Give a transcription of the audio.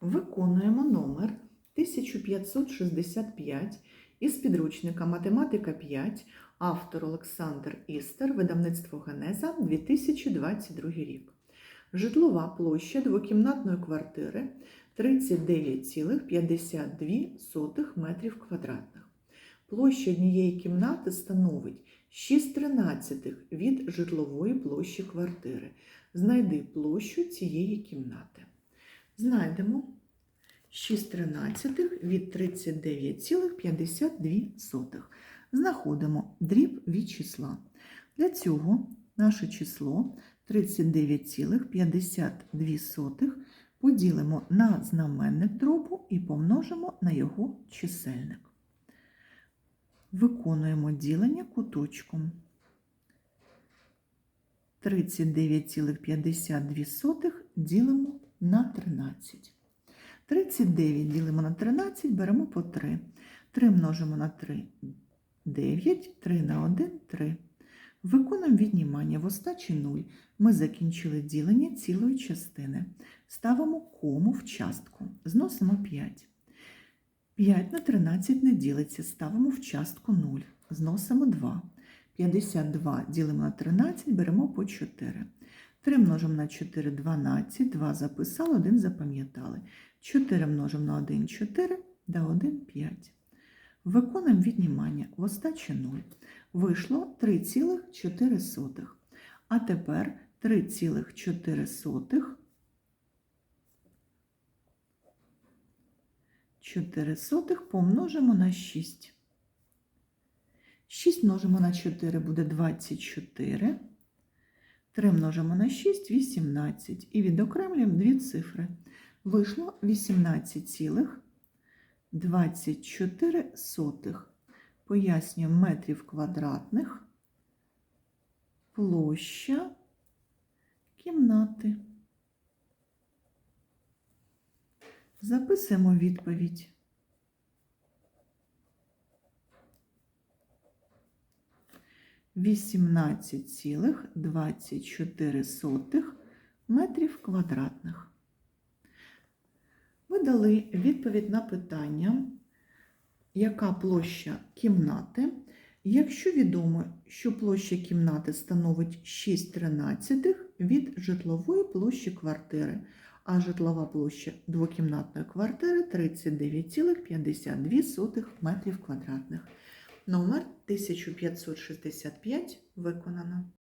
Виконуємо номер 1565 із підручника Математика 5, автор Олександр Істер, видавництво Генеза, 2022 рік. Житлова площа двокімнатної квартири 39,52 метрів квадратних. Площа однієї кімнати становить 6 тринадцятих від житлової площі квартири. Знайди площу цієї кімнати. Знайдемо 6 тринадцятих від 39,52. Знаходимо дріб від числа. Для цього наше число 39,52 поділимо на знаменник дробу і помножимо на його чисельник. Виконуємо ділення куточком. 39,52 ділимо на 13. 39 ділимо на 13, беремо по 3. 3 множимо на 3 9, 3 на 1 3. Виконуємо віднімання в остачі 0. Ми закінчили ділення цілої частини. Ставимо кому в частку. Зносимо 5. 5 на 13 не ділиться. Ставимо в частку 0. Зносимо 2. 52 ділимо на 13, беремо по 4. 3 множимо на 4 12, 2 записали, 1 запам'ятали. 4 множимо на 1 4, да 1 5. Виконуємо віднімання в остачі 0. Вийшло 3,4. А тепер 3,4 4 сотих помножимо на 6. 6 множимо на 4 буде 24. 3 множимо на 6 18. І відокремлюємо дві цифри. Вийшло 18,24. Пояснюємо метрів квадратних. Площа кімнати. Записуємо відповідь. Вісімнадцять цілих двадцять чотири сотих метрів квадратних. Ви дали відповідь на питання, яка площа кімнати. Якщо відомо, що площа кімнати становить 6 тринадцятих від житлової площі квартири, а житлова площа двокімнатної квартири 39,52 метрів квадратних. Номер 1565 виконано.